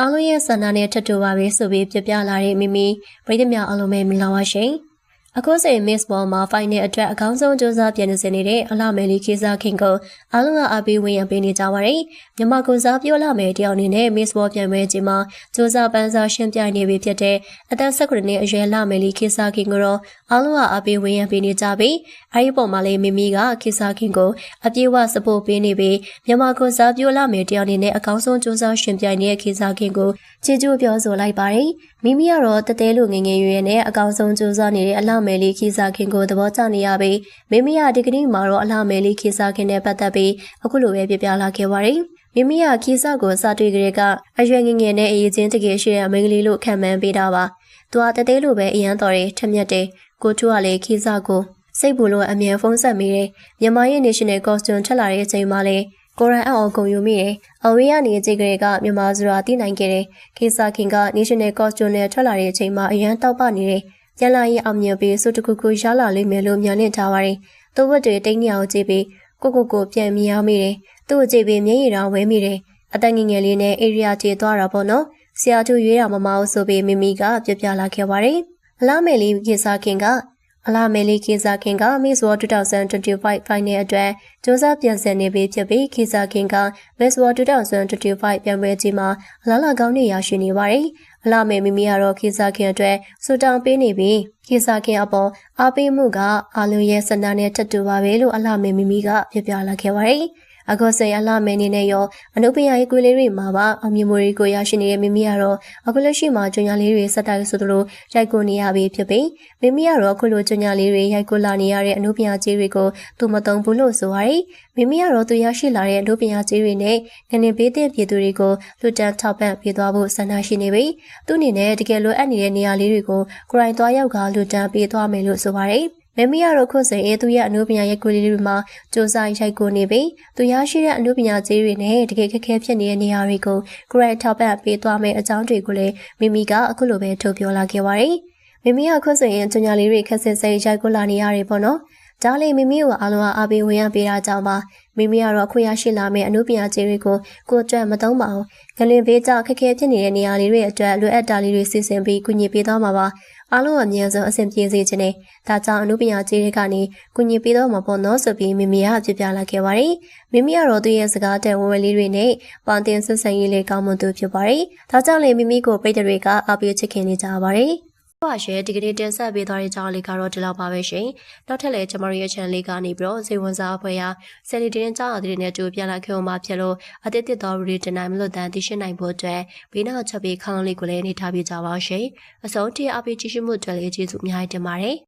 အားလုံးရဲ့ဆန္ဒနဲ့ထပ်တူပါပဲဆိုပြီးပြပြလာတဲ့မိမိပရိသတ်များအားလုံးပဲမင်္ဂလာပါရှင် အခုချိန် Miss Ball မှာ final အတွက်အကောင်းဆုံးစူးစမ်းပြန်နေစနေတဲ့အလှမယ်လီခေစာခင်ကိုအားလုံးကအားပေးဝင်ရပေးနေကြပါတယ်မြန်မာကိုစားပြောလာမယ်တယောက်အနေနဲ့ Miss Ball ပြန်ပွဲချိန်မှာစူးစမ်းပန်းစားရှင်းပြနေပြီဖြစ်တဲ့အသက်19နှစ်အရွယ်လှမယ်လီခေစာခင်ကိုတော့အားလုံးကအားပေးဝင်ရပေးနေကြပြီးအဲဒီပုံမှာလေးမိမိကခေစာခင်ကိုအပြေးဝစပို့ပေးနေပြီးမြန်မာကိုစားပြောလာမယ်တယောက်အနေနဲ့အကောင်းဆုံးစူးစမ်းရှင်းပြနေတဲ့ခေစာခင်ကိုချီးကျူးပြောဆိုလိုက်ပါတယ်မိမိကတော့တတဲလိုငငယ်ရွယ်နဲ့အကောင်းဆုံးစူးစမ်းနေတဲ့အလှမယ်လေးခေစာခင်ကိုသဘောကျနေရပြီးမိမိကဒီကနေ့မှာတော့အလှမယ်လေးခေစာခင်နဲ့ပတ်သက်ပြီးအခုလိုပဲပြပြလာခဲ့ပါတယ်မိမိကခီးစကိုစတွေ့ကြတဲ့ကအရွယ်ငငယ်နဲ့အရေးချင်းတကယ်ရှိတဲ့အမင်္ဂလီလို့ခံမှန်းပေးတာပါ။သူကတသေးလိုပဲအရန်တော်တယ်ထက်မြက်တယ်။ကိုထူကလည်းခီးစကိုစိတ်ပူလို့အမြန်ဖုန်းဆက်မိတယ်။မြန်မာရဲ့ National Costume ထွက်လာတဲ့အချိန်မှာလည်းကိုရန်အောင်ကုန်ယူမိတယ်။အဝေးကနေကြည့်ကြတဲ့ကမြန်မာဆိုတာသိနိုင်ခဲ့တယ်။ခီးစခင်က National Costume နဲ့ထွက်လာတဲ့အချိန်မှာအရန်တောက်ပနေတယ်။ ပြန်လာရင်အောင်မြင်ပြီးစုတခုခုရလာလိမ့်မယ်လို့မျှော်လင့်ထားပါတယ်။သူ့ဘက်တွေတိတ်နေအောင်ကြည့်ပြီးကိုကိုကိုပြန်မြင်အောင်မိတယ်။သူ့အကြည့်ပြီးမျက်ရည်တော်ဝဲမိတယ်။အတန်ငငယ်လေးနဲ့အေရီယာကျေသွားတာပေါ့နော်။ဆရာတို့ရွေးတာမမအောင်ဆိုပြီးမိမိကပြပြလာခဲ့ပါတယ်။အလားမယ်လေးခေစားခင်က အလားမယ်လေးခေစားခင်က Miss World 2025 Final အတွက်စ조사ပြန်ဆင်နေပြီဖြစ်ပြီးခေစားခင်က Miss World 2025ပြန်ပွဲကြီးမှာအလားလာကောင်းနေရရှိနေပါတယ်။အလားမယ်မိမိကတော့ခေစားခင်အတွက်စူတောင်းပေးနေပြီးခေစားခင်အပေါ်အားပေးမှုကအာလုံးရဲ့စန္ဒနဲ့ထပ်တူပါပဲလို့အလားမယ်မိမိကပြပြလာခဲ့ပါတယ်။ အခုစိန်အလှမဲနေနဲ့ရောအနုပညာရေးကွေလေးတွေမှာပါအောင်မြင်မှုတွေကိုရရှိနေတဲ့မိမိကတော့အခုလက်ရှိမှာကျွညာလေးတွေစက်တိုက်ဆိုသလိုရိုက်ကိုနေရပြီဖြစ်ပြီးမိမိကတော့အခုလိုကျွညာလေးတွေရိုက်ကိုလာနေရတဲ့အနုပညာကြီးတွေကိုသူမတုံဘူးလို့ဆိုရတယ်မိမိကတော့သူရရှိလာတဲ့အနုပညာကြီးတွေနဲ့ငနေပေးတဲ့ပြည်သူတွေကိုလူတန်းထောက်ပံ့ပေးသွားဖို့ဆန္ဒရှိနေပြီသူအနေနဲ့တကယ်လိုအပ်နေတဲ့နေရာလေးတွေကိုကိုရိုင်းသွားရောက်ကလူတန်းပေးသွားမယ်လို့ဆိုပါတယ် မမီကတော့ခုစဉ်အေးသူရဲ့အမှုပညာရဲ့ကိုလေးတွေမှာစူးစမ်းရိုက်ကိုနေပြီးသူရရှိတဲ့အမှုပညာကြီးတွေနဲ့တကယ်ခက်ခဲဖြစ်နေတဲ့နေရာတွေကိုဂရက်ထောက်ပံ့ပေးသွားမယ့်အကြောင်းတွေကိုလည်းမမီကအခုလိုပဲထုတ်ပြောလာခဲ့ပါတယ်။မမီကခုစဉ်ရင်ကျညာလေးတွေခက်ဆစ်စိတ်ရိုက်ကိုလာနေရတယ်ပေါ့နော်။ဒါလေးမိမိကိုအားလုံးအားပေးဝင်ရပေးတာကြောင့်ပါမိမိကတော့ခွင့်ရရှိလာမယ့်အမှုပညာကြီးတွေကိုကိုအတွက်မသုံးပါအောင်။ဂလင်ဘေးကြောင့်ခက်ခဲဖြစ်နေတဲ့နေရာလေးတွေအတွက်လိုအပ်တာလေးတွေစီစဉ်ပြီးကူညီပေးသွားမှာပါ။ အားလုံးအမြဲဆုံးအဆင်ပြေစေခြင်းနဲ့ဒါကြောင့်အမှုပညာကြီးတွေကနေကုညီပေးတော့မှာပေါ့နော်ဆိုပြီးမိမိကပြပြလာခဲ့ပါတယ်။မိမိကတော့သူ့ရဲ့စကားတဲ့ဝဝလေးတွေနဲ့ပန်တင်ဆက်ဆံရေးလေးကောင်းမွန်သူဖြစ်ပါတယ်။ဒါကြောင့်လေမိမိကိုပိတ်တဲ့တွေကအားပေးချစ်ခင်နေကြပါတယ်။ ပါရှယ်ဒီကနေ့တင်ဆက်ပေးသွားတဲ့ကြောင်းလေးကတော့ဒီလောက်ပါပဲရှင်။နောက်ထပ်လည်းကျမတို့ရဲ့ channel လေးကနေပြီးတော့ဇေဝဝန်စားအဖွဲ့ရာဆယ်လီတင်းကြောင်းအသစ်နဲ့တူပြန်လာခဲ့အောင်မှာဖြစ်လို့အသစ်တစ်တော်ရီတင်နိုင်မလို့တန်သိရှိနိုင်ဖို့အတွက်ဘေးနောက်ချက်ပေးခေါင်းလေးကိုလည်းနေထားပြကြပါရှင်။အဆုံးထိအပေးကြည့်ရှုမှုအတွက်လည်းကျေးဇူးအများကြီးတင်ပါတယ်။